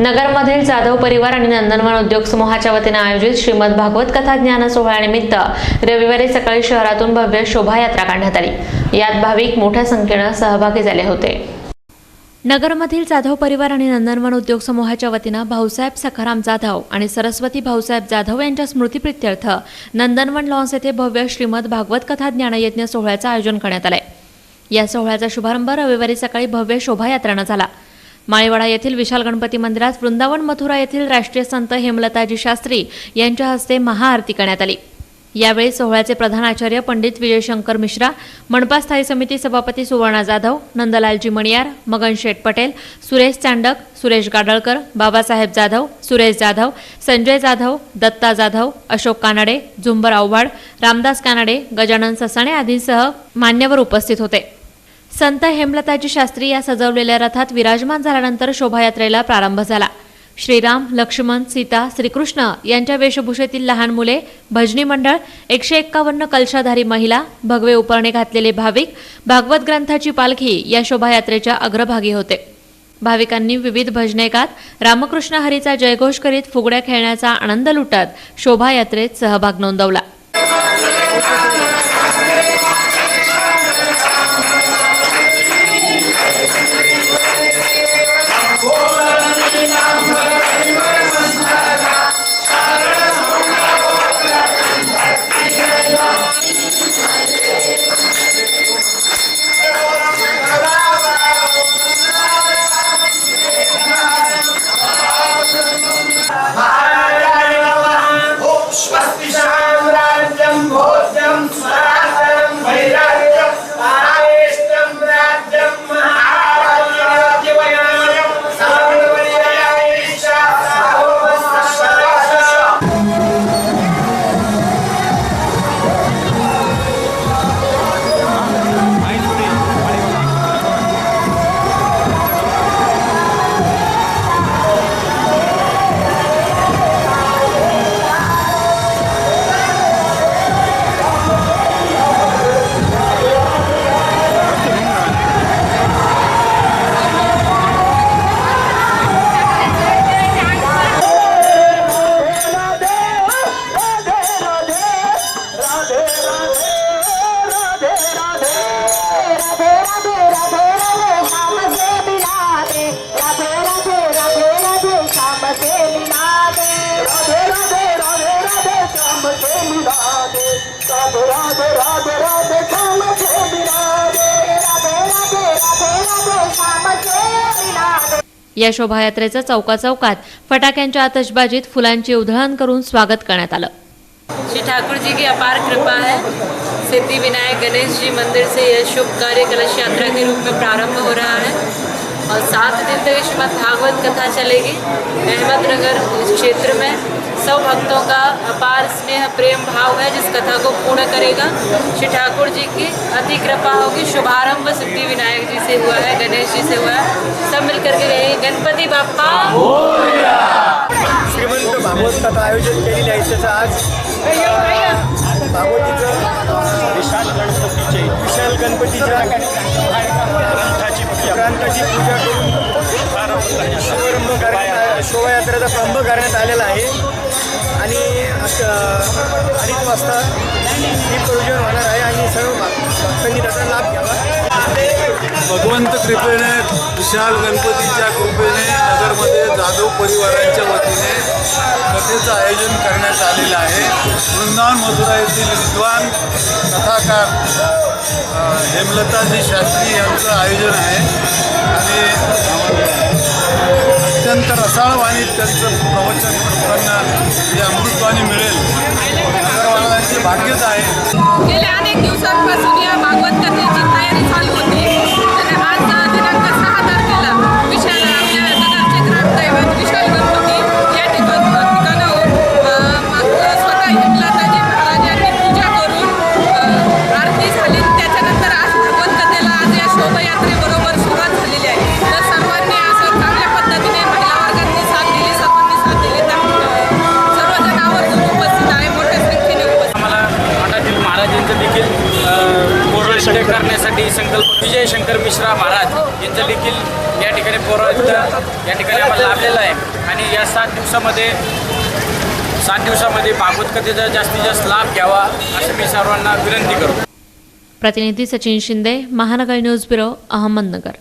नगरमधील जाधव परिवार आणि नंदनवन उद्योग समूहाच्या वतीने आयोजित श्रीमद भागवत कथा ज्ञान सोहळ्यानिमित्त रविवारी सकाळी शहरातून भव्य शोभायात्रा काढण्यात आली. यात भाविक मोठ्या संख्येनं सहभागी झाले होते. नगरमधील जाधव परिवार आणि नंदनवन उद्योग समूहाच्या वतीनं भाऊसाहेब सखाराम जाधव आणि सरस्वती भाऊसाहेब जाधव यांच्या स्मृतीप्रित्यर्थ नंदनवन लॉन्स येथे भव्य श्रीमद भागवत कथा ज्ञानयज्ञ सोहळ्याचं आयोजन करण्यात आलंय. या सोहळ्याचा शुभारंभ रविवारी सकाळी भव्य शोभायात्रानं झाला. माळीवाडा येथील विशाल गणपती मंदिरात वृंदावन मथुरा येथील राष्ट्रीय संत हेमलताजी शास्त्री यांच्या हस्ते महाआरती करण्यात आली. यावेळी सोहळ्याचे प्रधान आचार्य पंडित विजयशंकर मिश्रा मनपा स्थायी समिती सभापती सुवर्णा जाधव नंदलालजी मणियार मगन शेठ पटेल सुरेश चांडक सुरेश गाडळकर बाबासाहेब जाधव सुरेश जाधव संजय जाधव दत्ता जाधव अशोक कानडे झुंबर आव्हाड रामदास कानडे गजानन ससाणे आदींसह मान्यवर उपस्थित होते. संत हेमलताजी शास्त्री या सजवलेल्या रथात विराजमान झाल्यानंतर शोभायात्रेला प्रारंभ झाला. श्रीराम लक्ष्मण सीता श्रीकृष्ण यांच्या वेशभूषेतील लहान मुले भजनी मंडळ एकशे एक्कावन्न कलशाधारी महिला भगवे उपरणे घातलेले भाविक भागवत ग्रंथाची पालखी या शोभायात्रेच्या अग्रभागी होते. भाविकांनी विविध भजने गात रामकृष्ण हरीचा जयघोष करीत फुगड्या खेळण्याचा आनंद लुटत शोभायात्रेत सहभाग नोंदवला. Spaß, Peter! राधे राधे राधे राधे श्याम राधे राधे राधे राधे श्याम राधे राधे राधे राधे श्याम या शोभायात्रेचं चौका चौकात फटाक्यांच्या आतषबाजीत फुलांची उधळण करून स्वागत करण्यात आलं. श्री ठाकुर जी की अपार कृपा है. सिद्धिविनायक गणेश जी मंदिर से यह शुभ कार्य कलश यात्रा के रूप में प्रारंभ हो रहा है. और सात दिन तक श्रीमद भागवत कथा चलेगी। अहमदनगर क्षेत्र में। सब भक्तों का अपार स्नेह प्रेम भाव है जिस कथा को पूर्ण करेगा। श्री ठाकुर जी की अति कृपा होगी। शुभारंभ सिद्धि विनायक जी से हुआ है गणेश जी से हुआ है। सब मिल करके रहिए। गणपति बापा श्रीमंत भागवत कथा आयोजित केलेली आहे त्याचं आज भागवतीचं विशाल गणपतीचे विशाल गणपतीच्या ग्रंथाची पूजा करून शुभारंभ करण्यात शोभायात्रेचा प्रारंभ करण्यात आलेला आहे. आणि आता अडीच वाजता प्रयोजन होणार आहे आणि सर्व भक्तांनी त्याचा लाभ घ्यावा. भगवंत कृपेने विशाल गणपतीच्या कृपेने नगरमध्ये जाधव परिवारांच्या वतीने कथेचं आयोजन करण्यात आलेलं आहे. वृंदावन मथुरा येथील विद्वान कथाकार हेमलताजी शास्त्री यांचं आयोजन आहे. आणि अत्यंत रसाळवाणी त्यांचं प्रवचन लोकांना जे अमृतवाणी मिळेल. नगरवाल्यांचे भाग्यच आहे. गेल्या अनेक दिवसांपासून या भागवत पौरोहित्य करण्यासाठी संकल्प विजय शंकर मिश्रा महाराज यांचं देखील या ठिकाणी पौरोहित्य या ठिकाणी आम्हाला लाभलेलं आहे. आणि या सात दिवसामध्ये सात दिवसामध्ये भागवत कथेचा जास्तीत जास्त लाभ घ्यावा असं मी सर्वांना विनंती करतो. प्रतिनिधी सचिन शिंदे महानगर न्यूज ब्युरो अहमदनगर.